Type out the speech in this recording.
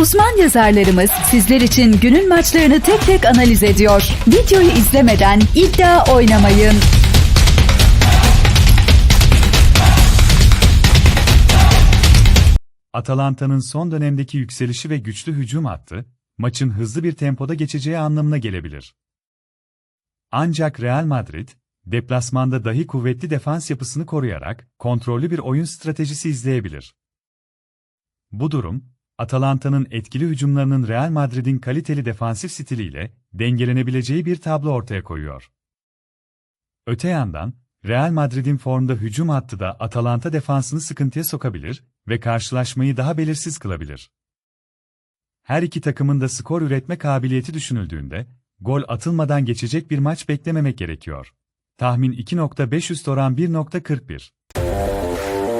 Uzman yazarlarımız sizler için günün maçlarını tek tek analiz ediyor. Videoyu izlemeden iddia oynamayın. Atalanta'nın son dönemdeki yükselişi ve güçlü hücum hattı, maçın hızlı bir tempoda geçeceği anlamına gelebilir. Ancak Real Madrid, deplasmanda dahi kuvvetli defans yapısını koruyarak kontrollü bir oyun stratejisi izleyebilir. Bu durum, Atalanta'nın etkili hücumlarının Real Madrid'in kaliteli defansif stiliyle dengelenebileceği bir tablo ortaya koyuyor. Öte yandan, Real Madrid'in formda hücum hattı da Atalanta defansını sıkıntıya sokabilir ve karşılaşmayı daha belirsiz kılabilir. Her iki takımın da skor üretme kabiliyeti düşünüldüğünde, gol atılmadan geçecek bir maç beklememek gerekiyor. Tahmin 2.5 üst oran 1.41.